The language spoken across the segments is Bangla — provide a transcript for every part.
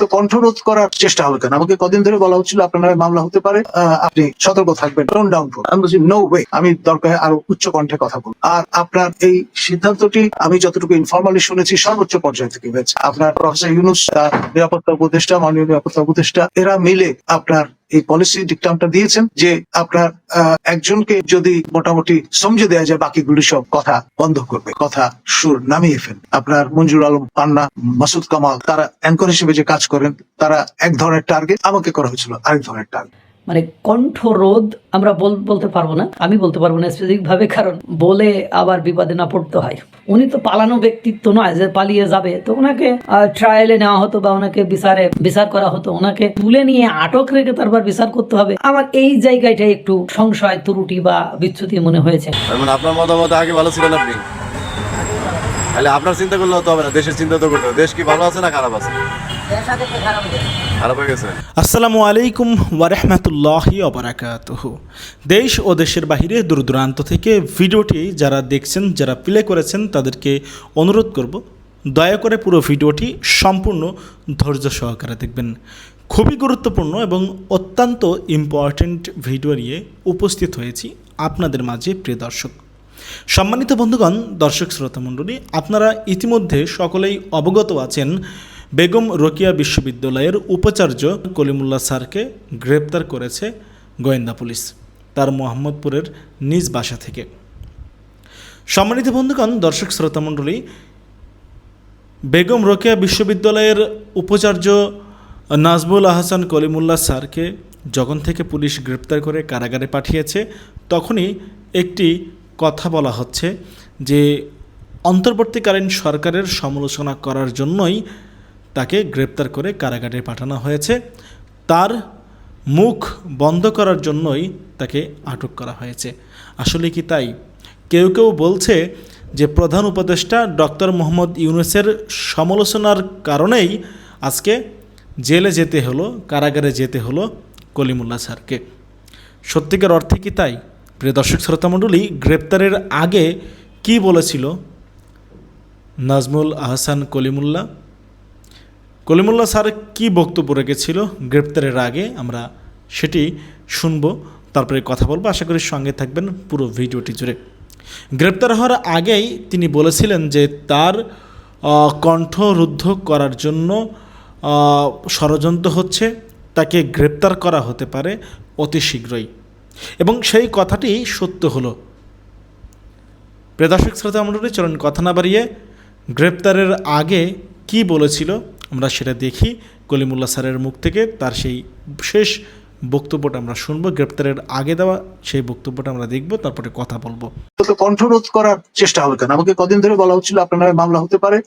তো কণ্ঠরোধ করার চেষ্টা হবে কেন? আমাকে কদিন ধরে বলা হচ্ছিল আপনার মামলা হতে পারে। আপনি সতর্ক থাকবেন। টোন ডাউন করুন আমি বলছি নো ওয়ে আমি দরকার আরও উচ্চ কণ্ঠে কথা বলুন আর আপনার এই সিদ্ধান্তটি আমি যতটুকু ইনফরমালি শুনেছি, সর্বোচ্চ পর্যায় থেকে হয়েছে। আপনার প্রফেসর ইউনুস নিরাপত্তা উপদেষ্টা, মাননীয় নিরাপত্তা উপদেষ্টা, এরা মিলে আপনার এই পলিসি ডিকটামটা দিয়েছেন যে আপনার একজনকে যদি মোটামুটি সমঝে দেওয়া যায় বাকিগুলি সব কথা বন্ধ করবে, কথা সুর নামিয়ে ফেল আপনার মঞ্জুর আলম পান্না, মাসুদ কামাল, তারা অ্যাঙ্কর হিসেবে যে কাজ করেন, তারা এক ধরনের টার্গেট আমাকে করা হয়েছিল, আরেক ধরনের টার্গেট মানে কণ্ঠরোধ আমরা বলতে পারব না। আমি বলতে পারব না স্পেসিফিক ভাবে কারণ বলে আবার বিপদে না পড়তে হয়। উনি তো পালানো ব্যক্তিত্ব নয়, যে পালিয়ে যাবে। তো ওনাকে ট্রায়ালে নেওয়া হতো বা ওনাকে বিচারে, বিচার করা হতো। ওনাকে তুলে নিয়ে আটক রেখে তারপর বিচার করতে হবে। আমার এই জায়গাটা একটু সংশয়, ত্রুটি বা বিচ্যুতি মনে হয়েছে। মানে আপনার মতামত আগে ভালো ছিলেন আপনি? তাহলে আপনার চিন্তা করলে তো হবে না। দেশের চিন্তা তো করতে দেশ কি ভালো আছে না খারাপ আছে? আসসালামু আলাইকুম ওয়ারহমতুল্লাহি অবরাকাতুহ দেশ ও দেশের বাহিরে দূর দূরান্ত থেকে ভিডিওটি যারা দেখছেন যারা প্লে করেছেন তাদেরকে অনুরোধ করব দয়া করে পুরো ভিডিওটি সম্পূর্ণ ধৈর্য সহকারে দেখবেন। খুবই গুরুত্বপূর্ণ এবং অত্যন্ত ইম্পর্ট্যান্ট ভিডিও নিয়ে উপস্থিত হয়েছি আপনাদের মাঝে প্রিয় দর্শক। সম্মানিত বন্ধুগণ, দর্শক শ্রোতা মণ্ডলী, আপনারা ইতিমধ্যে সকলেই অবগত আছেন, বেগম রোকিয়া বিশ্ববিদ্যালয়ের উপাচার্য কলিমুল্লাহ স্যারকে গ্রেপ্তার করেছে গোয়েন্দা পুলিশ, তার মোহাম্মদপুরের নিজ বাসা থেকে। সম্মানিত বন্ধুগণ, দর্শক শ্রোতা মণ্ডলী, বেগম রোকেয়া বিশ্ববিদ্যালয়ের উপাচার্য নাজমুল আহসান কলিমুল্লাহ স্যারকে যখন থেকে পুলিশ গ্রেপ্তার করে কারাগারে পাঠিয়েছে, তখনই একটি কথা বলা হচ্ছে যে অন্তর্বর্তীকালীন সরকারের সমালোচনা করার জন্যই তাকে গ্রেপ্তার করে কারাগারে পাঠানো হয়েছে। তার মুখ বন্ধ করার জন্যই তাকে আটক করা হয়েছে। আসলে কি তাই? কেউ কেউ বলছে যে প্রধান উপদেষ্টা ডক্টর মোহাম্মদ ইউনুসের সমালোচনার কারণেই আজকে জেলে যেতে হলো, কারাগারে যেতে হলো কলিমুল্লাহ স্যারকে। সত্যিকার অর্থে কি তাই? প্রিয় দর্শক শ্রোতামণ্ডলী গ্রেপ্তারের আগে কি বলেছিল? নাজমুল আহসান কলিমুল্লাহ। কলিমুল্লাহ স্যার কি বক্তব্য রেখেছিল গ্রেপ্তারের আগে? আমরা সেটি শুনব, তারপরে কথা বলব। আশা করি সঙ্গে থাকবেন পুরো ভিডিওটি জুড়ে। গ্রেপ্তার হওয়ার আগেই তিনি বলেছিলেন যে তার কণ্ঠরুদ্ধ করার জন্য ষড়যন্ত্র হচ্ছে, তাকে গ্রেপ্তার করা হতে পারে অতি শীঘ্রই। এবং সেই কথাটি সত্য হলো। প্রিয় দর্শক শ্রোতা মণ্ডলী, চলুন কথা না বাড়িয়ে গ্রেপ্তারের আগে কি বলেছিল আমরা সেটা দেখি। কলিমুল্লাহ স্যারের মুখ থেকে তার সেই শেষ বক্তব্যটা আমরা শুনব। গ্রেপ্তারের আগে দেওয়া সেই বক্তব্যটা আমরা দেখব, তারপরে কথা বলব। কণ্ঠরোধ করার চেষ্টা হবে কেন? আমাকে কদিন ধরে বলা হচ্ছিল আপনার নামে মামলা হতে পারে।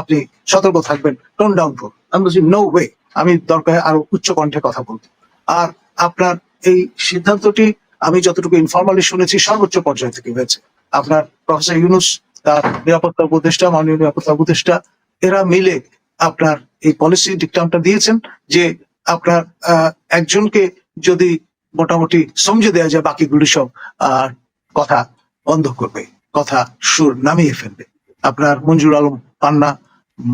আপনি সতর্ক থাকবেন। টোন ডাউন করুন আমি বলছি নো ওয়ে আমি দরকার আরও উচ্চ কণ্ঠে কথা বলব। আর আপনার এই সিদ্ধান্তটি আমি যতটুকু ইনফরমালি শুনেছি সর্বোচ্চ পর্যায় থেকে হয়েছে। আপনার প্রফেসর ইউনুস, তার নিরাপত্তা উপদেষ্টা, মাননীয় নিরাপত্তা উপদেষ্টা, এরা মিলে আপনার এই পলিসি ডিকটামটা দিয়েছেন যে আপনার একজনকে যদি মোটামুটি সমঝে দেওয়া যায় বাকিগুলি সব কথা বন্ধ করবে, কথা সুর নামিয়ে ফেলবে। আপনার মঞ্জুর আলম পান্না,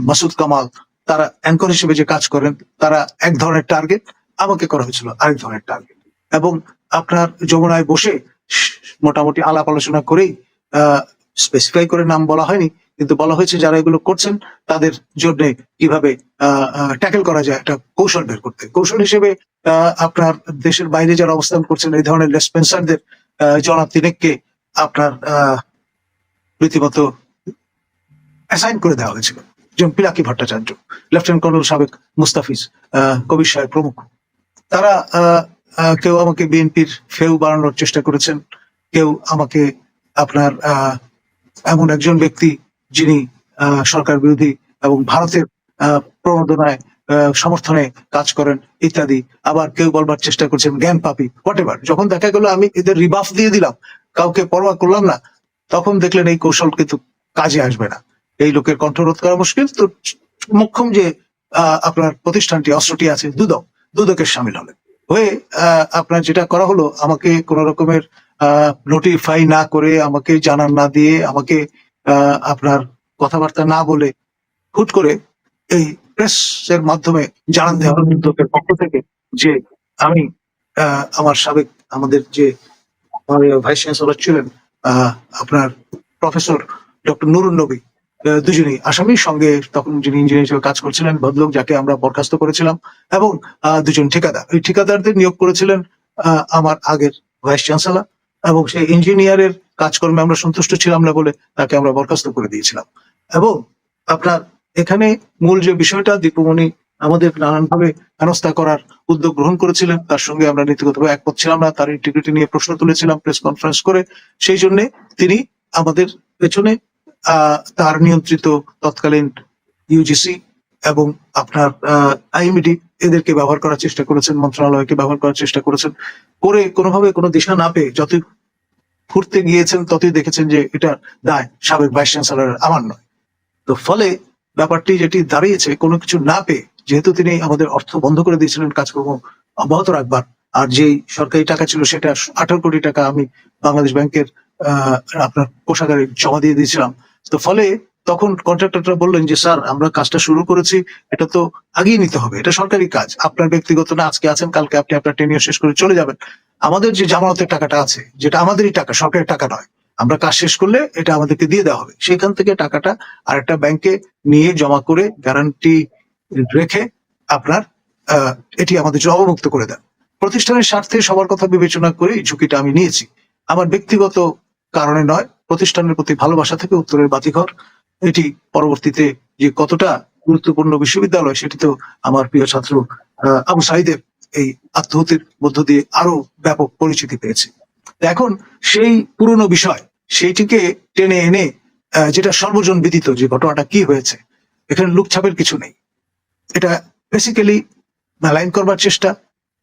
মাসুদ কামাল, তারা অ্যাঙ্কর হিসেবে যে কাজ করেন, তারা এক ধরনের টার্গেট আমাকে করা হয়েছিল আরেক ধরনের টার্গেট এবং আপনার যমুনায় বসে মোটামুটি আলাপ আলোচনা করেই স্পেসিফাই করে নাম বলা হয়নি, কিন্তু বলা হয়েছে যারা এগুলো করছেন, তাদের জন্য কীভাবে ট্যাকেল করা যায় একটা কৌশল বের করতে। কৌশল হিসেবে আপনার দেশের বাইরে যারা অবস্থান করছেন, এই ধরনের লেসপেন্সারদের জনাব তিনেককে আপনার রীতিমতো অ্যাসাইন করে দেওয়া হয়েছিল। যেমন পিলাকি ভট্টাচার্য লেফটেন্যান্ট কর্নেল সাবেক মুস্তাফিজ কবির সাহেব প্রমুখ। তারা কেউ আমাকে বিএনপির ফেউ বাড়ানোর চেষ্টা করেছেন। কেউ আমাকে আপনার এমন একজন ব্যক্তি যিনি সরকার বিরোধী এবং ভারতের প্রণোদনায় সমর্থনে কাজ করেন ইত্যাদি। আবার কেউ বলবার চেষ্টা করছেন, জ্ঞান পাপি হোয়াট এভার যখন দেখা গেল, আমি এদের রিবাফ দিয়ে দিলাম, কাউকে পরোয়া করলাম না, তখন দেখলেন এই কৌশল কিন্তু কাজে আসবে না। এই লোকের কণ্ঠরোধ করা মুশকিল। তো মোক্ষম যে আপনার প্রতিষ্ঠানটি, অস্ত্রটি আছে, দুদক, দুদকের সামিল হলেন। হয়ে আপনার যেটা করা হলো, আমাকে কোন রকমের নোটিফাই না করে, আমাকে জানান না দিয়ে, আমাকে আপনার কথাবার্তা না বলে হুট করে এই প্রেসের মাধ্যমে জানান দেওয়া পক্ষ থেকে যে আমি আমার সাবেক, আমাদের যে ভাইস চ্যান্সেলর ছিলেন আপনার প্রফেসর ডক্টর নুরুন নবী দুজনেই। আসামির সঙ্গে তখন যিনি ইঞ্জিনিয়ার হিসেবে কাজ করছিলেন, ভদ্রলোক, যাকে আমরা বরখাস্ত করেছিলাম, এবং দুজন ঠিকাদার। ওই ঠিকাদারদের নিয়োগ করেছিলেন আমার আগের ভাইস চ্যান্সেলর এবং সেই ইঞ্জিনিয়ারের কাজকর্মে আমরা সন্তুষ্ট ছিলাম না বলে তাকে আমরা বরখাস্ত করে দিয়েছিলাম। এবং আপনার এখানে মূল যে বিষয়টা, দীপমণি আমাদের নানানভাবে হেনস্থা করার উদ্যোগ গ্রহণ করেছিলেন। তার সঙ্গে আমরা নীতিগতভাবে একমত ছিলাম না, তার ইন্টিগ্রিটি নিয়ে প্রশ্ন তুলেছিলাম প্রেস কনফারেন্স করে। সেই জন্য তিনি আমাদের পেছনে তার নিয়ন্ত্রিত তৎকালীন ইউজিসি এবং আপনার আইএমডি এদেরকে ব্যবহার করার চেষ্টা করেছেন, মন্ত্রণালয়কে ব্যবহার করার চেষ্টা করেছেন। করে কোনোভাবে কোনো দিশা না পেয়ে যতই ঘুরতে গিয়েছেন, ততই দেখেছেন যে এটা দায় সাবেক ভাইস চ্যান্সেলর আমার নয়। তো ফলে ব্যাপারটি যেটি দাঁড়িয়েছে, কোনো কিছু না পেয়ে, যেহেতু তিনি আমাদের অর্থ বন্ধ করে দিয়েছিলেন, কাজকর্ম অব্যাহত রাখবার, আর যেই সরকারি টাকা ছিল সেটা আঠারো কোটি টাকা আমি বাংলাদেশ ব্যাংকের আপনার কোষাগারে জমা দিয়ে দিয়েছিলাম তো ফলে তখন কন্ট্রাক্টররা বললেন যে, স্যার, আমরা কাজটা শুরু করেছি, এটা তো আগিয়ে নিতে হবে, এটা সরকারি কাজ। আপনার ব্যক্তিগত না, আজকে আছেন, কালকে আপনি আপনার টেনিও শেষ করে চলে যাবেন। আমাদের যে জামানতের টাকাটা আছে, যেটা আমাদেরই টাকা, সরকারের টাকা নয়, আমরা কাজ শেষ করলে এটা আমাদেরকে দিয়ে দেওয়া হবে। সেখান থেকে টাকাটা আরেকটা ব্যাংকে নিয়ে জমা করে গ্যারান্টি রেখে আপনার এটি আমাদের জন্য অবমুক্ত করে দেন। প্রতিষ্ঠানের স্বার্থে সবার কথা বিবেচনা করে এই ঝুঁকিটা আমি নিয়েছি। আমার ব্যক্তিগত কারণে নয় প্রতিষ্ঠানের প্রতি ভালোবাসা থেকে উত্তরের বাতিঘর। এটি পরবর্তীতে যে কতটা গুরুত্বপূর্ণ বিশ্ববিদ্যালয় সেটি তো আমার প্রিয় ছাত্র আবু সাইদের এই আত্মহত্যের মধ্য দিয়ে আরও ব্যাপক পরিচিতি পেয়েছে। এখন সেই পুরনো বিষয়, সেইটিকে টেনে এনে যেটা সর্বজন বিদিত যে ঘটনাটা কি হয়েছে, এখানে লুকছাপের কিছু নেই। এটা বেসিক্যালি মেলাইন করবার চেষ্টা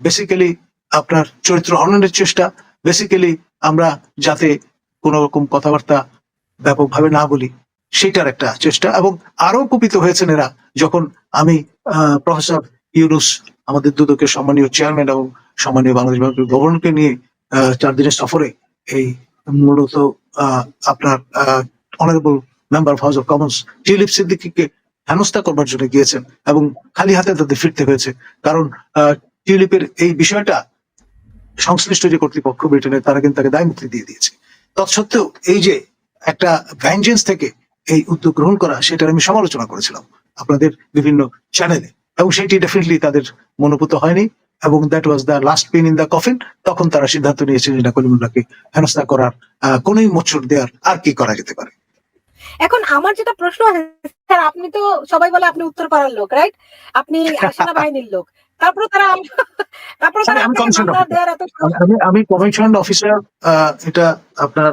বেসিক্যালি আপনার চরিত্র হননের চেষ্টা বেসিক্যালি আমরা যাতে কোনো রকম কথাবার্তা ব্যাপকভাবে না বলি, সেটার একটা চেষ্টা। এবং আরও কুপিত হয়েছেন এরা যখন আমি প্রফেসর ইউনুস, আমাদের দুদকের সম্মানীয় চেয়ারম্যান এবং সম্মানীয় বাংলাদেশ ব্যাংকের গভর্নরকে নিয়ে চার দিনের সফরে এই মূলত আপনার honourable member of House of Commons Tulip সিদ্দিকিকে হেনস্থা করবার জন্য গিয়েছেন এবং খালি হাতে তাদের ফিরতে হয়েছে। কারণ টিউলিপের এই বিষয়টা সংশ্লিষ্ট যে কর্তৃপক্ষ ব্রিটেনের তারা কিন্তু তাকে দায় মুক্তি দিয়ে দিয়েছে। তৎসত্ত্বেও এই যে একটা ভ্যাঞ্জেন্স থেকে এই উদ্যোগ গ্রহণ করা সেটার আমি সমালোচনা করেছিলাম আপনাদের বিভিন্ন চ্যানেলে এবং সেটি ডেফিনেটলি তাদের মনোভূত হয়নি এবং that was the last pen in the coffin তখন তারা সিদ্ধান্ত নিয়েছে যে না কলিমুল্লাহকে হেনস্থা করার আহ, কোনোই মোচড় দেওয়ার আর কি করা যেতে পারে। এখন আমার যেটা প্রশ্ন স্যার আপনি তো সবাই বলে আপনি উত্তর পাড়ার লোক রাইট আপনি সেনাবাহিনীর লোক। তারপরে তারা তারপরে তারা আমি কমিশন অফিসার এটা আপনার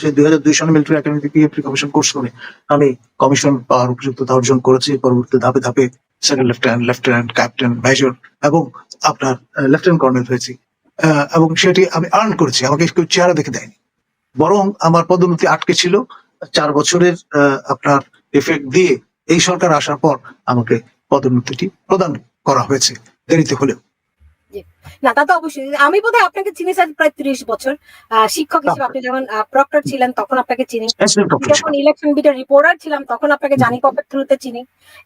সেই দুই হাজার দুই সনে military academy pre commission course করে। আমি কমিশন পাওয়ার উপযুক্ততা অর্জন করেছি। পরবর্তী ধাপে ধাপে second lieutenant lieutenant captain major এবং আপনার লেফটেন্যান্ট কর্নেল হয়েছি। এবং সেটি আমি আর্ন করেছি। আমাকে কেউ চেহারা দেখে দেয়নি। বরং আমার পদোন্নতি আটকে ছিল চার বছরের আপনার এফেক্ট দিয়ে এই সরকার আসার পর আমাকে পদোন্নতিটি প্রদান করা হয়েছে। দেরিতে হলেও। না তা তো অবশ্যই। আমি বোধহয় আপনাকে চিনি স্যার প্রায় ত্রিশ বছর। শিক্ষক হিসেবে আপনি যখন প্রক্টর ছিলেন তখন আপনাকে চিনি। যখন ইলেকশন বিটের রিপোর্টার ছিলাম তখন আপনাকে জানি পপের থ্রুতে চিনি।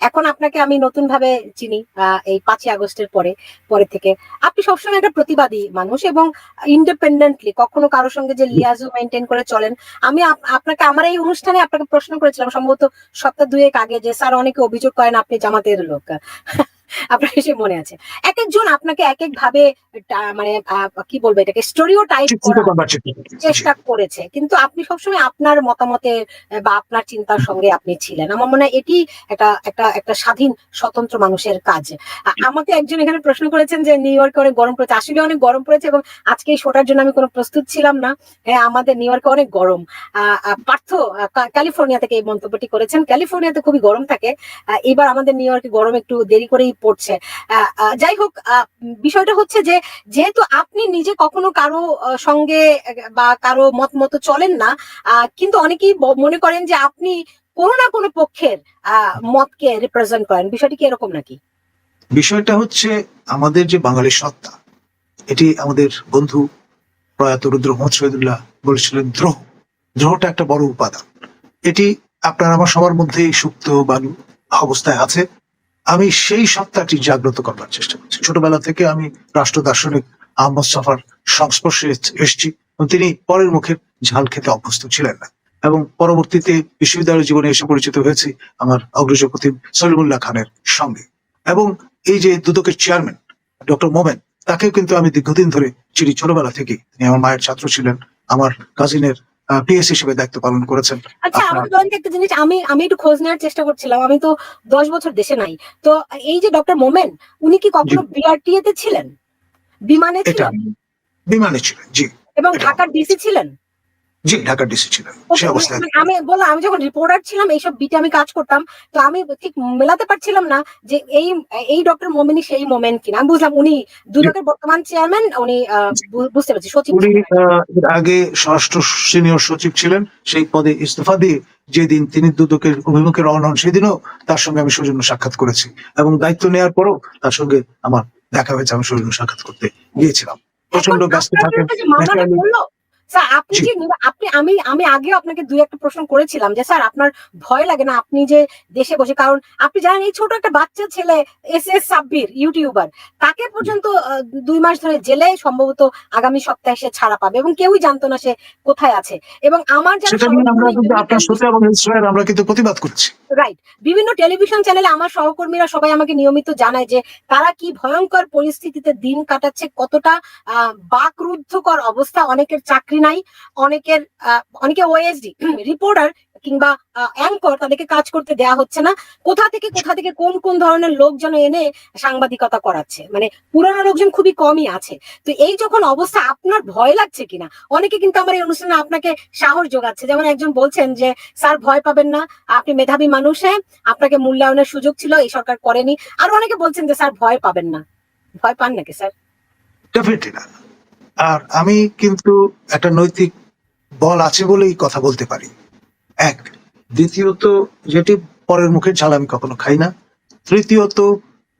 এখন আপনাকে আমি নতুন ভাবে চিনি এই পাঁচই আগস্টের পরে পরে থেকে। আপনি সবসময় একটা প্রতিবাদী মানুষ এবং ইন্ডিপেন্ডেন্টলি কখনো কারোর সঙ্গে যে লিয়াজও মেনটেন করে চলেন। আমি আপনাকে আমার এই অনুষ্ঠানে আপনাকে প্রশ্ন করেছিলাম সম্ভবত সপ্তাহ দুয়েক আগে যে স্যার অনেকে অভিযোগ করেন আপনি জামাতের লোক। আপনার এসে মনে আছে। এক একজন আপনাকে এক এক ভাবে মানে কি বলব এটাকে স্টোরিও টাইপ চেষ্টা করেছে। কিন্তু আপনি সবসময় আপনার মতামতে বা আপনার চিন্তার সঙ্গে আপনি ছিলেন। আমার মনে হয় এটি একটা একটা একটা স্বাধীন স্বতন্ত্র মানুষের কাজ। আমাকে একজন এখানে প্রশ্ন করেছেন যে নিউ ইয়র্কে অনেক গরম পড়েছে। আসলে অনেক গরম পড়েছে এবং আজকে এই শোটার জন্য আমি কোনো প্রস্তুত ছিলাম না। হ্যাঁ আমাদের নিউ ইয়র্কে অনেক গরম। পার্থ ক্যালিফোর্নিয়া থেকে এই মন্তব্যটি করেছেন। ক্যালিফোর্নিয়াতে খুবই গরম থাকে। এবার আমাদের নিউ ইয়র্কে গরম একটু দেরি করেই পড়ছে। যাই হোক বিষয়টা হচ্ছে যে, যেহেতু আপনি নিজে কখনো কারও সঙ্গে, বা কারও মত মতো চলেন না কিন্তু অনেকেই মনে করেন যে আপনি কোনো না কোনো পক্ষের মতকে রিপ্রেজেন্ট করেন। বিষয়টি কি এরকম নাকি? বিষয়টা হচ্ছে আমাদের যে বাঙালি সত্তা, এটি আমাদের বন্ধু প্রয়াত রুদ্র মোহাম্মদ শহীদুল্লাহ বলেছিলেন, দ্রোহ। দ্রোহটা একটা বড় উপাদান। এটি আপনার আমার সবার মধ্যেই সুপ্ত বা অবস্থায় আছে। আমি সেই সত্তাটি জাগ্রত করবার চেষ্টা করছি। ছোটবেলা থেকে আমি রাষ্ট্র দার্শনিক আহমদ সফার সংস্পর্শে এসেছি তিনি পরের মুখের ঝাল খেতে অভ্যস্ত ছিলেন না। এবং পরবর্তীতে বিশ্ববিদ্যালয় জীবনে এসে পরিচিত হয়েছি আমার অগ্রজ প্রতিম সলিমুল্লাহ খানের সঙ্গে। এবং এই যে দুদকের চেয়ারম্যান ডক্টর মোমেন, তাকেও কিন্তু আমি দীর্ঘদিন ধরে চিনি। ছোটবেলা থেকে তিনি আমার মায়ের ছাত্র ছিলেন। আমার কাজিনের পিএস হিসেবে দায়িত্ব পালন করেছেন। আচ্ছা আমি বলেন একটা জিনিস আমি আমি একটু খোঁজ নেওয়ার চেষ্টা করছিলাম আমি তো দশ বছর দেশে নাই। তো এই যে ডক্টর মোমেন উনি কি কখনো বিআরটিএ তে ছিলেন? বিমানে ছিলেন? বিমানে ছিলেন জি। এবং ঢাকার ডিসি ছিলেন? জি ঢাকা ডিসি ছিলেন সে অবস্থায় মানে আমি বললাম আমি যখন রিপোর্টার ছিলাম এইসব বিটে আমি কাজ করতাম তো আমি ঠিক মেলাতে পারছিলাম না যে এই এই ডক্টর মোমেনই সেই মোমেন কিনা। আমি বুঝলাম উনি দুদকের বর্তমান চেয়ারম্যান উনি বুঝতে পারছি সচিব উনি আগে সিনিয়র সচিব ছিলেন সেই পদে ইস্তফা দিয়ে যেদিন তিনি দুদকের অভিমুখে রওনা হন সেদিনও তার সঙ্গে আমি সৌজন্য সাক্ষাৎ করেছি এবং দায়িত্ব নেওয়ার পরও তার সঙ্গে আমার দেখা হয়েছে আমি সৌজন্য সাক্ষাৎ করতে গিয়েছিলাম। প্রচণ্ড ব্যস্ত থাকেন। স্যার আপনি যে আপনি আমি আমি আগেও আপনাকে দুই একটা প্রশ্ন করেছিলাম যে স্যার আপনার ভয় লাগে না আপনি যে দেশে বসে কারণ আপনি জানেন এই ছোট একটা বাচ্চা ছেলে এস এস সাব্বির ইউটিউবার তাকে পর্যন্ত দুই মাস ধরে জেলে সম্ভবত আগামী সপ্তাহে সে ছাড়া পাবে এবং কেউই জানতো না সে কোথায় আছে। এবং আমার আমরা কিন্তু প্রতিবাদ করছি। রাইট বিভিন্ন টেলিভিশন চ্যানেলে আমার সহকর্মীরা সবাই আমাকে নিয়মিত জানায় যে তারা কি ভয়ঙ্কর পরিস্থিতিতে দিন কাটাচ্ছে কতটা আহ, বাকরুদ্ধকর অবস্থা অনেকের চাকরি নাই অনেকের অনেকে ওএসডি রিপোর্টার কিংবা অ্যাঙ্কর তাদেরকে কাজ করতে দেয়া হচ্ছে না। কোথা থেকে কোথা থেকে কোন কোন ধরনের লোকজন এনে সাংবাদিকতা করাচ্ছে? মানে পুরানো লোকজন খুবই কমই আছে। তো এই যখন অবস্থা আপনার ভয় লাগছে কিনা? অনেকে কিন্তু আমার এই অনুষ্ঠানে আপনাকে সাহস যোগাচ্ছে। যেমন একজন বলছেন যে স্যার ভয় পাবেন না। আপনি মেধাবী মানুষ হ্যাঁ? আপনাকে মূল্যায়নের সুযোগ ছিল এই সরকার করেনি। আর অনেকে বলছেন যে স্যার ভয় পাবেন না। ভয় পান নাকি স্যার? ডেফিনেটলি না আর আমি কিন্তু একটা নৈতিক বল আছে বলেই কথা বলতে পারি। এক, দ্বিতীয়ত যেটি পরের মুখের ঝাল আমি কখনো খাই না। তৃতীয়ত,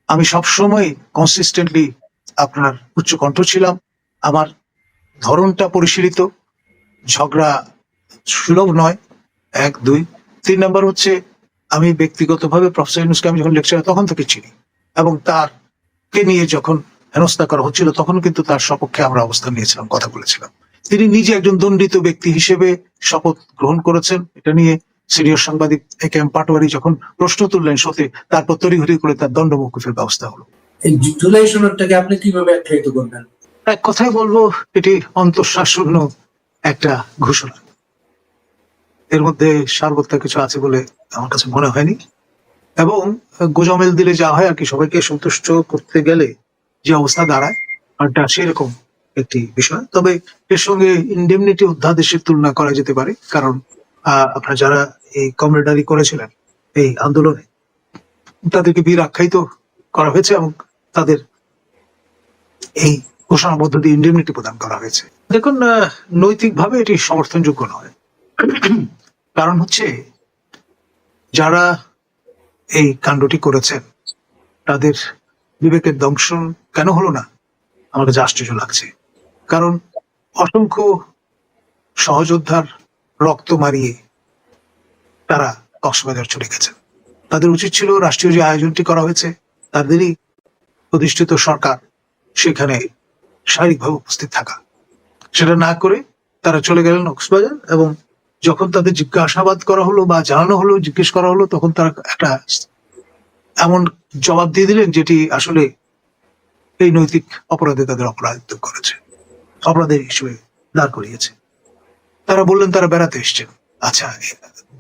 আমি সবসময় কনসিস্টেন্টলি আপনার উচ্চকণ্ঠ ছিলাম। আমার ধরনটা পরিশীলিত। ঝগড়া সুলভ নয়। এক, দুই, তিন নম্বর হচ্ছে, আমি ব্যক্তিগতভাবে প্রফেসর ইউনুসকে আমি যখন লেকচার তখন থেকে চিনি এবং তার কে নিয়ে যখন হেনস্থা করা হচ্ছিল তখন কিন্তু তার সপক্ষে আমরা অবস্থান নিয়েছিলাম কথা বলেছিলাম। তিনি নিজে একজন দণ্ডিত ব্যক্তি হিসেবে শপথ গ্রহণ করেছেন। এটা নিয়ে সিনিয়র সাংবাদিক এ কে এম পাটোয়ারি যখন প্রশ্ন তুললেন সত্যি তারপর তড়িঘড়ি করে তার দণ্ড মৌকুফের ব্যবস্থা হলো। এই জুলাই সনদটাকে আপনি কীভাবে আখ্যায়িত করবেন এক কথায় বলব এটি অন্তঃশ্বাসূন্য একটা ঘোষণা। এর মধ্যে সার্বত্র কিছু আছে বলে আমার কাছে মনে হয়নি। এবং গোজামেল দিলে যা হয় আর কি সবাইকে সন্তুষ্ট করতে গেলে যে অবস্থা দাঁড়ায় সেরকম একটি বিষয়। তবে এর সঙ্গে ইন্ডেমনিটি অধ্যাদেশের তুলনা করা যেতে পারে, কারণ আপনারা যারা এই কমরেডারি করেছিলেন এই আন্দোলনে, তাদেরকে বীর আখ্যায়িত করা হয়েছে এবং তাদের এই ঘোষণার মধ্য দিয়ে ইন্ডেমনিটি প্রদান করা হয়েছে। দেখুন নৈতিকভাবে এটি সমর্থনযোগ্য নয়। কারণ হচ্ছে, যারা এই কাণ্ডটি করেছেন, তাদের বিবেকের দংশন কেন হলো না? আমার কাছে আশ্চর্য লাগছে। কারণ অসংখ্য সহযোদ্ধার রক্ত মারিয়ে তারা কক্সবাজার চলে গেছেন তাদের উচিত ছিল রাষ্ট্রীয় যে আয়োজনটি করা হয়েছে তাদেরই প্রতিষ্ঠিত সরকার সেখানে শারীরিকভাবে উপস্থিত থাকা। সেটা না করে তারা চলে গেলেন কক্সবাজার এবং যখন তাদের জিজ্ঞাসাবাদ করা হলো বা জানানো হলো, জিজ্ঞেস করা হলো, তখন তারা একটা এমন জবাব দিয়ে দিলেন যেটি আসলে এই নৈতিক অপরাধে তাদের অপরাধিত্ব করেছে, অপরাধের হিসেবে দাঁড় করিয়েছে। তারা বললেন, তারা বেড়াতে এসছেন। আচ্ছা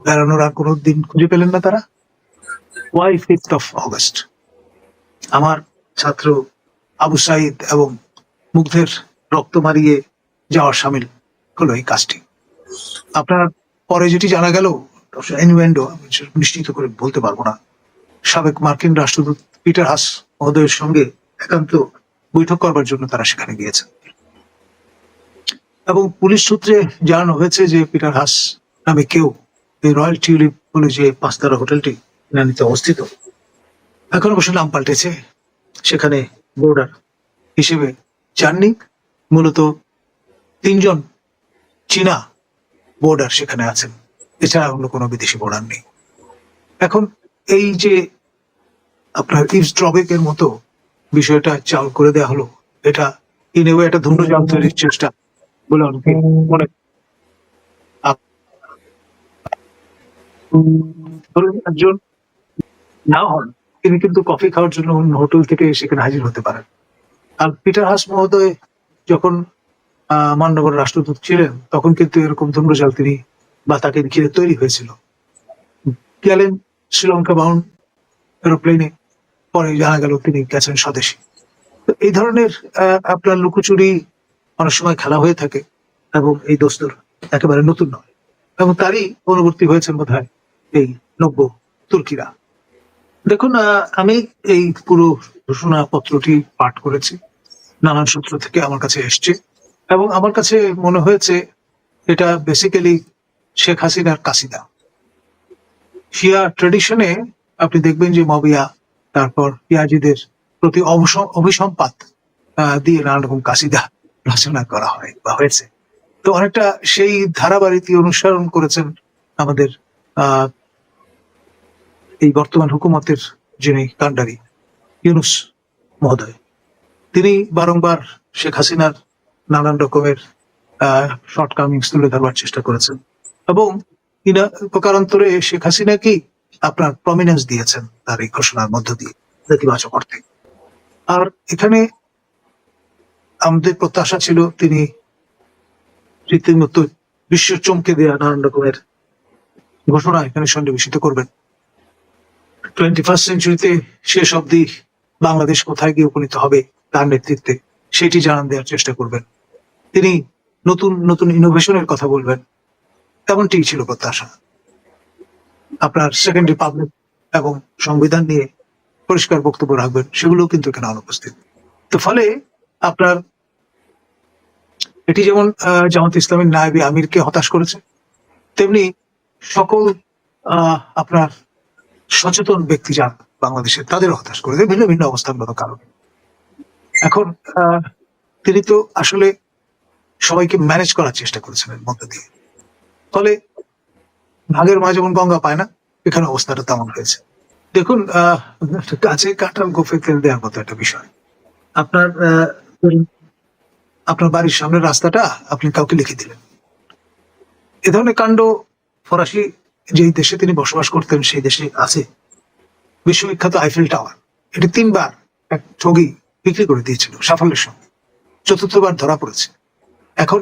বেড়ানোর আর কোনো দিন খুঁজে পেলেন না তারা? ওয়াই ফিফথ অফ অগস্ট আমার ছাত্র আবু সাইদ এবং মুগ্ধের রক্ত মারিয়ে যাওয়ার সামিল হলো এই কাজটি। আপনার পরে যেটি জানা গেল নিশ্চিত করে বলতে পারব না। সাবেক মার্কিন রাষ্ট্রদূত পিটার হাস মহোদয়ের সঙ্গে একান্ত বৈঠক করবার জন্য তারা সেখানে গিয়েছেন। এবং পুলিশ সূত্রে জানানো হয়েছে যে পিটার হাস নামে কেউ এই রয়্যাল টিউলিপ বলে যে পাঁচতারা হোটেলটি ইরানিতে অবস্থিত। এখন অবশ্য নাম পাল্টেছে। সেখানে বোর্ডার হিসেবে যাননি। মূলত তিনজন চীনা বোর্ডার সেখানে আছেন। এছাড়া অন্য কোনো বিদেশি বোর্ডার নেই। এখন এই যে আপনার ইভস এর মতো বিষয়টা চাল করে দেওয়া হলো, এটা ইনেও একটা ধূম্রজাল তৈরির চেষ্টা বলে অনেকে মনে একজন না হন, তিনি কিন্তু কফি খাওয়ার জন্য অন্য হোটেল থেকে সেখানে হাজির হতে পারেন। আর পিটার হাস মহোদয় যখন মান্যবর রাষ্ট্রদূত ছিলেন, তখন কিন্তু এরকম ধূম্রজাল তিনি বা তাকে ঘিরে তৈরি হয়েছিল। গেলেন শ্রীলঙ্কা বাউন্ড এরোপ্লেনে পরে জানা গেল তিনি গেছেন স্বদেশী। তো এই ধরনের আপনার লুকোচুরি অনেক সময় খেলা হয়ে থাকে এবং এই দোস্তর একেবারে নতুন নয় এবং তারই অনুবর্তী হয়েছেন বোধ এই নব্য তুর্কিরা। দেখুন আমি এই পুরো ঘোষণাপত্রটি পাঠ করেছি, নানান সূত্র থেকে আমার কাছে এসছে এবং আমার কাছে মনে হয়েছে এটা বেসিক্যালি শেখ হাসিনার কাসিদা শিয়া ট্রেডিশনে আপনি দেখবেন যে মবিয়া তারপর পিয়াজিদের প্রতি অভিসম্পাত আহ, দিয়ে নানা রকম কাসিদা রচনা করা হয় বা হয়েছে। তো অনেকটা সেই ধারাবাহিকই অনুসরণ করেছেন আমাদের আহ এই বর্তমান হুকুমতের যিনি কান্ডারি ইউনুস মহোদয়। তিনি বারংবার শেখ হাসিনার নানান রকমের শর্টকামিংস তুলে ধরবার চেষ্টা করেছেন। এবং ইনা প্রকারান্তরে শেখ হাসিনাকেই আপনার প্রমিনেন্স দিয়েছেন তার এই ঘোষণার মধ্য দিয়ে? নেতিবাচক অর্থে। আর এখানে আমাদের প্রত্যাশা ছিল তিনি রীতিমতো বিশ্ব চমকে দেওয়া নানান রকমের ঘোষণা এখানে সন্নিবেশিত করবেন। টোয়েন্টি ফার্স্ট সেঞ্চুরিতে শেষ অবধি বাংলাদেশ কোথায় গিয়ে উপনীত হবে তার নেতৃত্বে সেটি জানান দেওয়ার চেষ্টা করবেন। তিনি নতুন নতুন ইনোভেশনের কথা বলবেন। তেমনটি ছিল প্রত্যাশা। আপনার সেকেন্ড রিপাবলিক এবং সংবিধান নিয়ে পরিষ্কার বক্তব্য রাখবেন সেগুলো কিন্তু এখানে অনুপস্থিত। তো ফলে আপনার, এটি যেমন জামাত ইসলামের নায়বি আমিরকে হতাশ করেছে, তেমনি সকল আপনার সচেতন ব্যক্তি যান বাংলাদেশের তাদেরও হতাশ করেছে, ভিন্ন ভিন্ন অবস্থানগত কারণে। এখন তিনি তো আসলে সবাইকে ম্যানেজ করার চেষ্টা করেছেন এর মধ্যে দিয়ে। ফলে ভাগের মা যেমন গঙ্গা পায় না, এখানে অবস্থাটা তেমন হয়েছে। দেখুন গাছে কাঁঠাল গোফে তেল দেওয়ার মতো একটা বিষয়। আপনার আপনার বাড়ির সামনের রাস্তাটা আপনি কাউকে লিখে দিলেন। এ ধরনের কাণ্ড ফরাসি যেই দেশে তিনি বসবাস করতেন, সেই দেশে আছে। বিশ্ববিখ্যাত আইফেল টাওয়ার। এটি তিনবার এক ঠগি বিক্রি করে দিয়েছিল সাফল্যের সঙ্গে। চতুর্থবার ধরা পড়েছে। এখন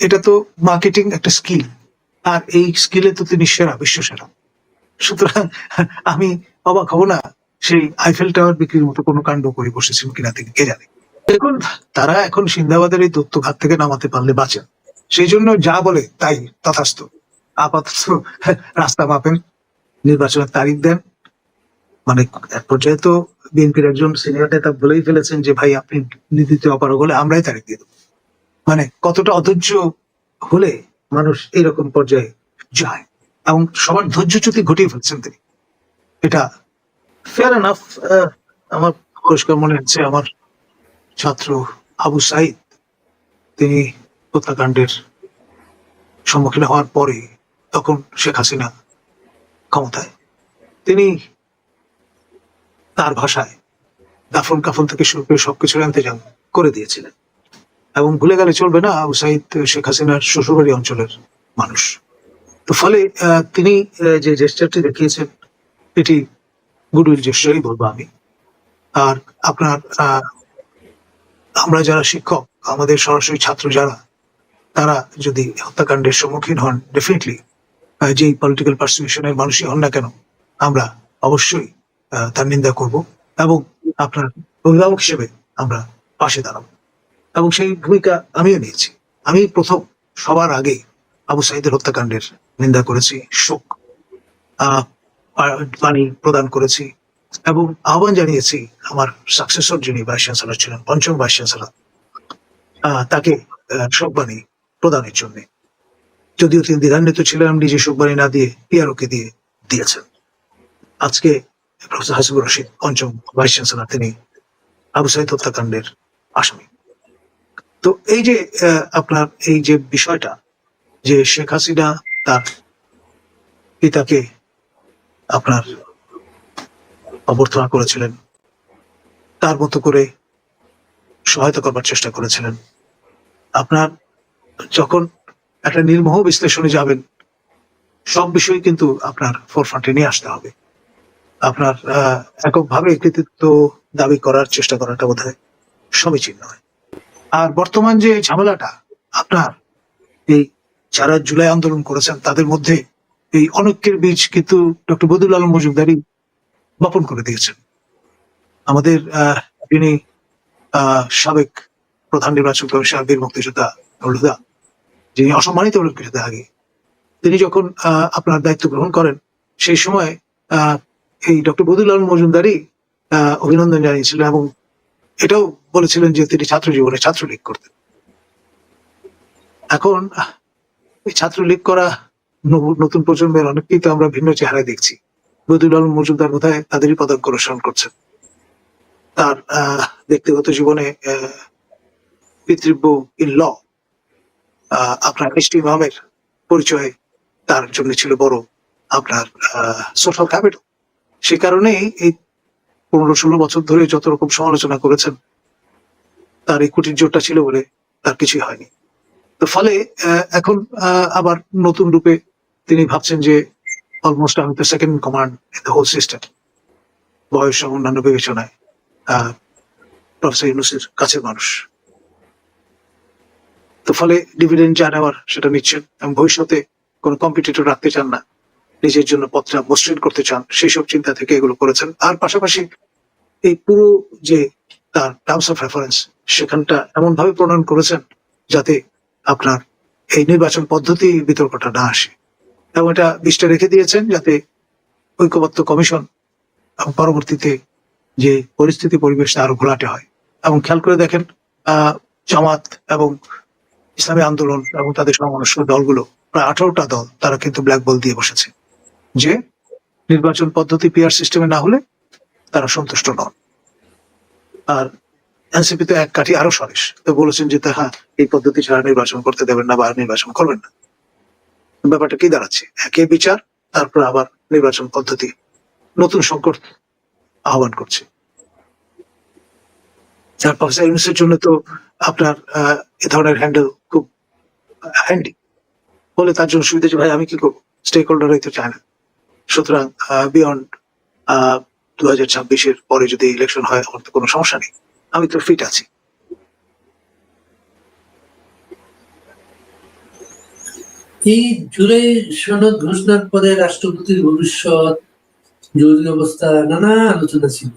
এটা তো মার্কেটিং একটা স্কিল আর এই স্কিলে তো তিনি সেরা, বিশ্ব সেরা। সুতরাং আমি অবাক হব না, সেই আইফেল টাওয়ার বিক্রির মতো কোনো কাণ্ড করে বসেছেন কিনা তিনি, কে জানে। দেখুন, তারা এখন সিন্দাবাদের এই দত্ত ঘাট থেকে নামাতে পারলে বাঁচেন সেই জন্য যা বলে তাই তথাস্থ। আপাতত রাস্তা মাপেন, নির্বাচনের তারিখ দেন। মানে এক পর্যায়ে তো বিএনপির একজন সিনিয়র নেতা বলেই ফেলেছেন যে, ভাই, আপনি নীতিতে অপারগ হলে আমরাই তারিখ দিয়ে দেবো। মানে কতটা অধৈর্য হলে মানুষ এরকম পর্যায়ে যায়? এবং সবার ধৈর্য ধৈর্যচ্যুতি ঘটিয়ে ফেলছেন তিনি, এটা ফেয়ার এনাফ আমার পরিষ্কার মনে হচ্ছে আমার ছাত্র আবু সাইদ, তিনি হত্যাকাণ্ডের সম্মুখীন হওয়ার পরে তখন শেখ হাসিনা ক্ষমতায়। তিনি তার ভাষায় দাফন কাফন থেকে শুরু করে সবকিছুর ইন্তজাম করে দিয়েছিলেন। এবং ভুলে গেলে চলবে না আবু সাইদ শেখ হাসিনার শ্বশুরবাড়ি অঞ্চলের মানুষ। তো ফলে তিনি যে জেস্টারটি দেখিয়েছেন, এটি গুডউইল জেস্টারই বলব আমি। আর আপনার আমরা যারা শিক্ষক, আমাদের সরাসরি ছাত্র যারা, তারা যদি হত্যাকাণ্ডের সম্মুখীন হন ডেফিনেটলি যেই পলিটিক্যাল পার্সিউশনের মানুষই হন না কেন, আমরা অবশ্যই তার নিন্দা করব এবং আপনার অভিভাবক হিসেবে আমরা পাশে দাঁড়াবো। এবং সেই ভূমিকা আমিও নিয়েছি। আমি প্রথম সবার আগে আবু সাইদের হত্যাকাণ্ডের নিন্দা করেছি, শোক পানি প্রদান করেছি এবং আহ্বান জানিয়েছি আমার সাকসেসর যিনি ভাইস চ্যান্সেলর ছিলেন, পঞ্চম ভাইস চ্যান্সেলর তাকে শোকবাণী প্রদানের জন্য। যদিও তিনি দ্বিধান্বিত ছিলেন নিজে শোকবাণী না দিয়ে পিয়ারোকে দিয়ে দিয়েছেন। আজকে প্রফেসর হাসিবুর রশিদ, পঞ্চম ভাইস চ্যান্সেলর তিনি আবু সাইদ হত্যাকাণ্ডের আসামি। তো এই যে আপনার এই যে বিষয়টা, যে শেখ হাসিনা তার পিতাকে আপনার অভ্যর্থনা করেছিলেন, তার মতো করে সহায়তা করবার চেষ্টা করেছিলেন। আপনার যখন একটা নির্মোহ বিশ্লেষণে যাবেন, সব বিষয় কিন্তু আপনার ফোরফ্রন্টে নিয়ে আসতে হবে। আপনার এককভাবে কৃতিত্ব দাবি করার চেষ্টা করাটা বোধ হয় সমীচীন নয়। আর বর্তমান যে ঝামেলাটা আপনার এই যারা জুলাই আন্দোলন করেছেন তাদের মধ্যে এই অনৈক্যের বীজ কিন্তু ডক্টর বদুল আলম মজুমদারি বপন করে দিয়েছেন। আমাদের আহ, সাবেক প্রধান নির্বাচন কমিশনার বীর মুক্তিযোদ্ধা নুরুল যিনি অসম্মানিত হলেন কিছুদিন আগে তিনি যখন আপনার দায়িত্ব গ্রহণ করেন সেই সময় এই ডক্টর বদুল আলম মজুমদারি অভিনন্দন জানিয়েছিলেন এবং এটাও বলেছিলেন যে তিনি ছাত্র জীবনে ছাত্রলীগ করতেন। এখন এই ছাত্রলীগ করা নতুন প্রজন্মের অনেককেই তো আমরা ভিন্ন চেহারায় দেখছি। বদুল আলম মজুমদার বোধহয় তাদেরই পদাঙ্ক অনুসরণ করছেন। তার ব্যক্তিগত জীবনে পিতৃব্য ইন ল আপনার মিষ্টি ইমামের পরিচয় তার জন্য ছিল বড়। আপনার সোশ্যাল ক্যাপিটাল সে কারণেই এই পনেরো ষোলো বছর ধরে যত রকম সমালোচনা করেছেন, তার এই কুটির জোরটা ছিল বলে তার কিছুই হয়নি। তো ফলে এখন আবার নতুন রূপে তিনি ভাবছেন যে অলমোস্ট আমি তো second command in the whole system বয়স অন্যান্য বিবেচনায় প্রফেসর ইউনুসের কাছের মানুষ। তো ফলে ডিভিডেন্ড যা নেওয়ার সেটা নিচ্ছেন এবং ভবিষ্যতে কোনো কম্পিটিটর রাখতে চান না। নিজের জন্য পথটা মসৃণ করতে চান সেই সব চিন্তা থেকে এগুলো করেছেন। আর পাশাপাশি এই পুরো যে তার টার্মস অফ রেফারেন্স সেখানটা এমন ভাবে প্রণয়ন করেছেন যাতে আপনার এই নির্বাচন পদ্ধতি বিতর্কটা না আসে। এবং এটা দৃষ্টি রেখে দিয়েছেন যাতে ঐক্যবদ্ধ কমিশন পরবর্তীতে যে পরিস্থিতি পরিবেশটা আরও ঘোলাটে হয়। এবং খেয়াল করে দেখেন জামাত এবং ইসলামী আন্দোলন এবং তাদের সমমনস্ক দলগুলো, প্রায় আঠারোটা দল তারা কিন্তু ব্ল্যাক বল দিয়ে বসেছে। যে নির্বাচন পদ্ধতি পিআর সিস্টেমে না হলে তারা সন্তুষ্ট নন। আর এনসিপি তো এক কাঠি আরও সরেস তো বলেছেন যে হ্যাঁ এই পদ্ধতি ছাড়া নির্বাচন করতে দেবেন না বা নির্বাচন করবেন না। ব্যাপারটা কি দাঁড়াচ্ছে? একই বিচার, তারপর আবার নির্বাচন পদ্ধতি নতুন সংকট আহ্বান করছে। যার জন্য তো আপনার এ ধরনের হ্যান্ডেল খুব হ্যান্ডি বলে তার জন্য সুবিধা যে, ভাই, আমি কি করব? স্টেক হোল্ডারই তো চায় না। সুতরাং বিয়ন্ড দু হাজার ছাব্বিশের পরে যদি ইলেকশন হয় আমার তো কোনো সমস্যা নেই। আমি তো ফিট আছি। এই জুলাই সনদ ঘোষণার পরে রাষ্ট্রপতির ভবিষ্যৎ জরুরি অবস্থা নানা আলোচনা ছিল।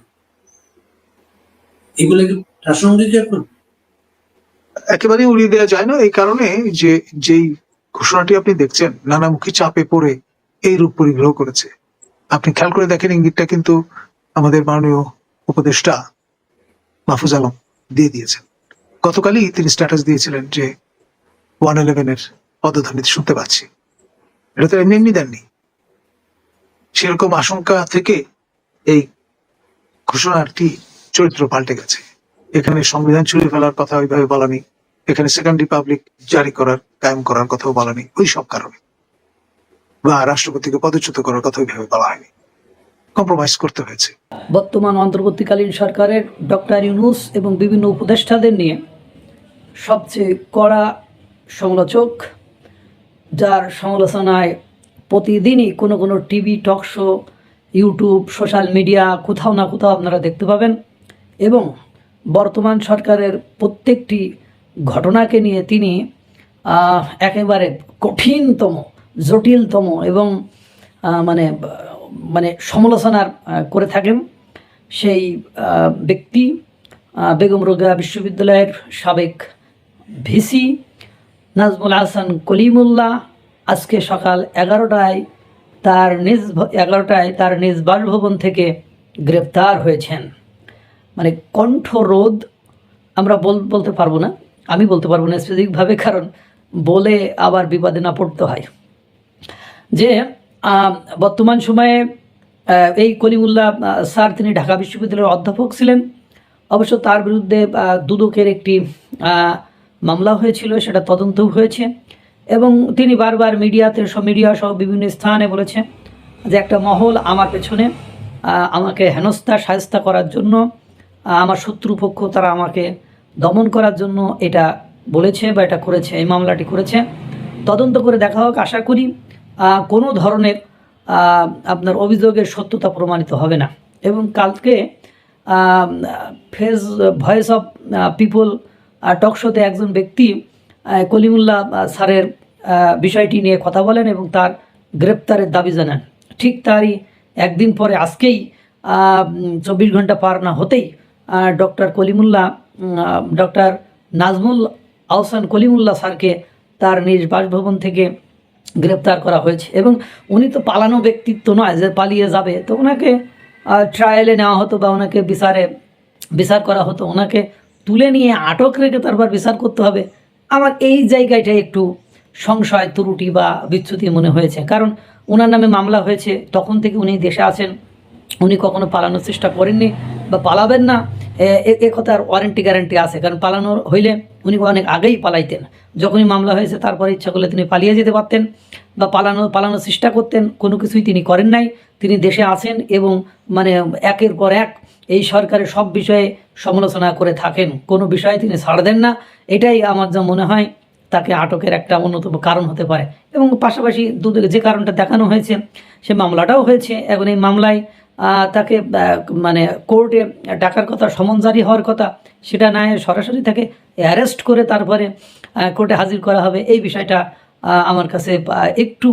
এগুলো কি প্রাসঙ্গিক এখন? একেবারেই উড়িয়ে দেওয়া যায় না। এই কারণে যে যেই ঘোষণাটি আপনি দেখছেন নানামুখী চাপে পড়ে এই রূপ পরিগ্রহ করেছে। আপনি খেয়াল করে দেখেন ইঙ্গিতটা কিন্তু আমাদের মাননীয় উপদেষ্টা মাহফুজ আলম দিয়ে দিয়েছেন। গতকালই তিনি স্ট্যাটাস দিয়েছিলেন যে ওয়ান ইলেভেনের পদধ্বনি শুনতে পাচ্ছি। এটা তো এমনি এমনি দেননি। সেরকম আশঙ্কা থেকে এই ঘোষণাটি চরিত্র পাল্টে গেছে। এখানে সংবিধান ছুঁড়ে ফেলার কথা ওইভাবে বলা নেই এখানে সেকেন্ড রিপাবলিক জারি করার, কায়েম করার কথাও বলা নেই ওই সব কারণে। বা রাষ্ট্রপতিকে পদচ্যুত করার কথা ওইভাবে বলা হয়নি। কম্প্রোমাইজ করতে হয়েছে। বর্তমান অন্তর্বর্তীকালীন সরকারের ডক্টর ইউনুস এবং বিভিন্ন উপদেষ্টাদের নিয়ে সবচেয়ে কড়া সমালোচক, যার সমালোচনায় প্রতিদিনই কোনো কোনো TV, talk show, YouTube, social media, কোথাও না কোথাও আপনারা দেখতে পাবেন এবং বর্তমান সরকারের প্রত্যেকটি ঘটনাকে নিয়ে তিনি একেবারে কঠিনতম জটিলতম এবং মানে মানে সমালোচনার করে থাকেন সেই ব্যক্তি বেগম রোগা বিশ্ববিদ্যালয়ের সাবেক ভিসি নাজমুল হাসান কলিমুল্লাহ আজকে সকাল এগারোটায় তার নিজ এগারোটায় তার নিজ বাসভবন থেকে গ্রেপ্তার হয়েছেন। মানে কণ্ঠরোধ আমরা বল, বলতে পারব না, আমি বলতে পারব না স্পেসিফিকভাবে কারণ বলে আবার বিপদে না পড়তে হয়। যে বর্তমান সময়ে এই কলিমুল্লাহ স্যার তিনি ঢাকা বিশ্ববিদ্যালয়ের অধ্যাপক ছিলেন। অবশ্য তার বিরুদ্ধে দুদকের একটি মামলা হয়েছিল, সেটা তদন্তও হয়েছে। এবং তিনি বারবার মিডিয়াতে সব মিডিয়া সহ বিভিন্ন স্থানে বলেছে যে, একটা মহল আমার পেছনে আমাকে হেনস্থা, সায়স্তা করার জন্য আমার শত্রুপক্ষ তারা আমাকে দমন করার জন্য এটা বলেছে বা এটা করেছে, এই মামলাটি করেছে। তদন্ত করে দেখা হোক, আশা করি কোনো ধরনের আপনার অভিযোগের সত্যতা প্রমাণিত হবে না। এবং কালকে ফেস, ভয়েস অফ পিপল টকশোতে একজন ব্যক্তি কলিমুল্লাহ স্যারের বিষয়টি নিয়ে কথা বলেন এবং তার গ্রেপ্তারের দাবি জানান। ঠিক তারই একদিন পরে আজকেই চব্বিশ ঘণ্টা পার না হতেই ডক্টর কলিমুল্লাহ ডক্টর নাজমুল আহসান কলিমুল্লাহ স্যারকে তার নিজ বাসভবন থেকে গ্রেপ্তার করা হয়েছে এবং উনি তো পালানো ব্যক্তিত্ব নয় যে পালিয়ে যাবে। তো ওনাকে ট্রায়ালে নেওয়া হতো বা ওনাকে বিচারে, বিচার করা হতো। ওনাকে তুলে নিয়ে আটক রেখে তারপর বিচার করতে হবে। আমার এই জায়গাটা একটু সংশয়, ত্রুটি বা বিচ্যুতি মনে হয়েছে। কারণ ওনার নামে মামলা হয়েছে, তখন থেকে উনি দেশে আছেন। উনি কখনো পালানোর চেষ্টা করেননি বা পালাবেন না। এ- কথার ওয়ারেন্টি গ্যারান্টি আছে, কারণ পালানোর হইলে উনি অনেক আগেই পালাইতেন। যখনই মামলা হয়েছে, তারপরে ইচ্ছা করলে তিনি পালিয়ে যেতে পারতেন বা পালানো, পালানোর চেষ্টা করতেন, কোনো কিছুই তিনি করেন নাই। তিনি দেশে আছেন এবং মানে একের পর এক এই সরকারের সব বিষয়ে সমালোচনা করে থাকেন। কোনো বিষয়ে তিনি ছাড় দেন না। এটাই আমার যা মনে হয়, তাকে আটকের একটা অন্যতম কারণ হতে পারে। এবং পাশাপাশি দুদিকে যে কারণটা দেখানো হয়েছে, সে মামলাটাও হয়েছে। এখন এই মামলায় তাকে মানে কোর্টে ডাকার কথা, সমন জারি হওয়ার কথা, সেটা না সরাসরি তাকে অ্যারেস্ট করে তারপরে কোর্টে হাজির করা হবে। এই বিষয়টা আমার কাছে একটু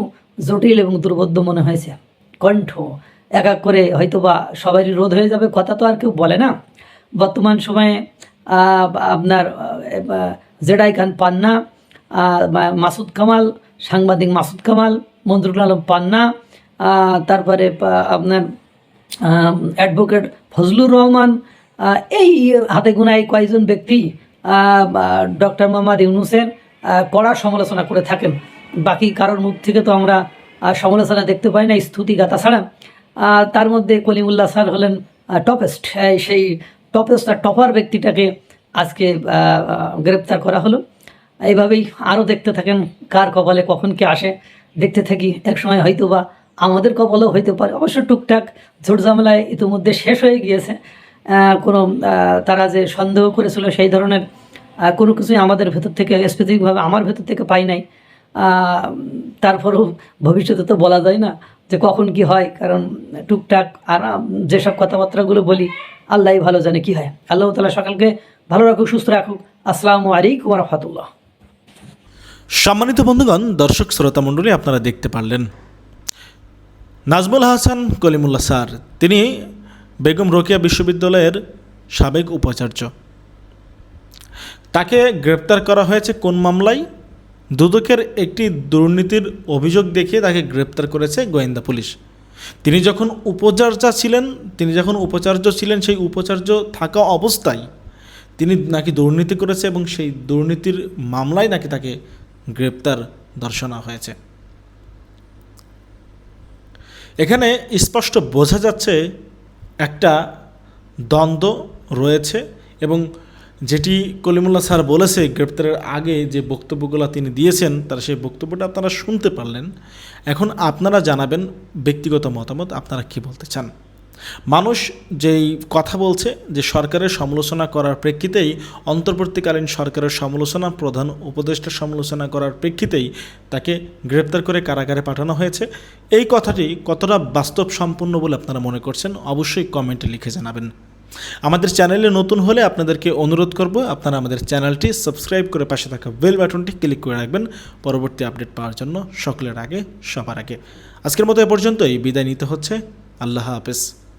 জটিল এবং দুর্বোধ্য মনে হয়েছে। কণ্ঠ এক এক করে হয়তো বা সবারই রোধ হয়ে যাবে, কথা তো আর কেউ বলে না। বর্তমান সময়ে আপনার জেডাই খান পান্না মাসুদ কামাল, সাংবাদিক মাসুদ কামাল মঞ্জুরুল আলম পান্না তারপরে আপনার অ্যাডভোকেট ফজলুর রহমান এই হাতে গোনা এই কয়েকজন ব্যক্তি ডক্টর মোহাম্মদ ইউনুসের কড়া সমালোচনা করে থাকেন। বাকি কারোর মুখ থেকে তো আমরা সমালোচনা দেখতে পাই না স্তুতি গাথা ছাড়া তার মধ্যে কলিমুল্লাহ স্যার হলেন টপেস্ট সেই টপেস্ট আর টপার ব্যক্তিটাকে আজকে গ্রেপ্তার করা হলো। এইভাবেই আরও দেখতে থাকেন কার কপালে কখন কে আসে। দেখতে থাকি এক সময় হয়তো বা আমাদের কপালেও হইতে পারে। অবশ্য টুকটাক ঝোট ঝামেলায় ইতিমধ্যে শেষ হয়ে গিয়েছে। কোনো তারা যে সন্দেহ করেছিল সেই ধরনের কোনো কিছুই আমাদের ভেতর থেকে স্পেসিফিকভাবে আমার ভেতর থেকে পাই নাই। তারপরেও ভবিষ্যতে তো বলা যায় না যে কখন কি হয়, কারণ টুকটাক আর যেসব কথাবার্তাগুলো বলি আল্লাহ ভালো জানে কি হয়। আল্লাহ তালা সকালকে ভালো রাখুক, সুস্থ রাখুক। আসসালামু আলাইকুম রহমতুল্লাহ। সম্মানিত বন্ধুগণ, দর্শক, শ্রোতা মণ্ডলী, আপনারা দেখতে পারলেন নাজমুল হাসান কলিমুল্লাহ স্যার, তিনি বেগম রোকেয়া বিশ্ববিদ্যালয়ের সাবেক উপাচার্য। তাকে গ্রেপ্তার করা হয়েছে কোন মামলায়? দুদকের একটি দুর্নীতির অভিযোগ দেখিয়ে তাকে গ্রেপ্তার করেছে গোয়েন্দা পুলিশ। তিনি যখন উপাচার্য ছিলেন, তিনি যখন উপাচার্য ছিলেন, সেই উপাচার্য থাকা অবস্থায় তিনি নাকি দুর্নীতি করেছে এবং সেই দুর্নীতির মামলায় নাকি তাকে গ্রেপ্তার, দর্শনা হয়েছে। এখানে স্পষ্ট বোঝা যাচ্ছে একটা দ্বন্দ্ব রয়েছে এবং যেটি কলিমুল্লাহ স্যার বলেছে গ্রেপ্তারের আগে যে বক্তব্যগুলো তিনি দিয়েছেন, তার সেই বক্তব্যটা আপনারা শুনতে পারলেন। এখন আপনারা জানাবেন ব্যক্তিগত মতামত, আপনারা কি বলতে চান? মানুষ যেই কথা বলছে যে সরকারের সমালোচনা করার প্রেক্ষিতেই, অন্তর্বর্তীকালীন সরকারের সমালোচনা, প্রধান উপদেষ্টার সমালোচনা করার প্রেক্ষিতেই তাকে গ্রেপ্তার করে কারাগারে পাঠানো হয়েছে। এই কথাটি কতটা বাস্তব সম্পূর্ণ বলে আপনারা মনে করছেন, অবশ্যই কমেন্টে লিখে জানাবেন। আমাদের চ্যানেলে নতুন হলে আপনাদেরকে অনুরোধ করব, আপনারা আমাদের চ্যানেলটি সাবস্ক্রাইব করে পাশে থাকা বেল বাটনটি ক্লিক করে রাখবেন, পরবর্তী আপডেট পাওয়ার জন্য সকলের আগে, সবার আগে। আজকের মতো এ পর্যন্তই, বিদায় নিতে হচ্ছে, আল্লাহ হাফেজ।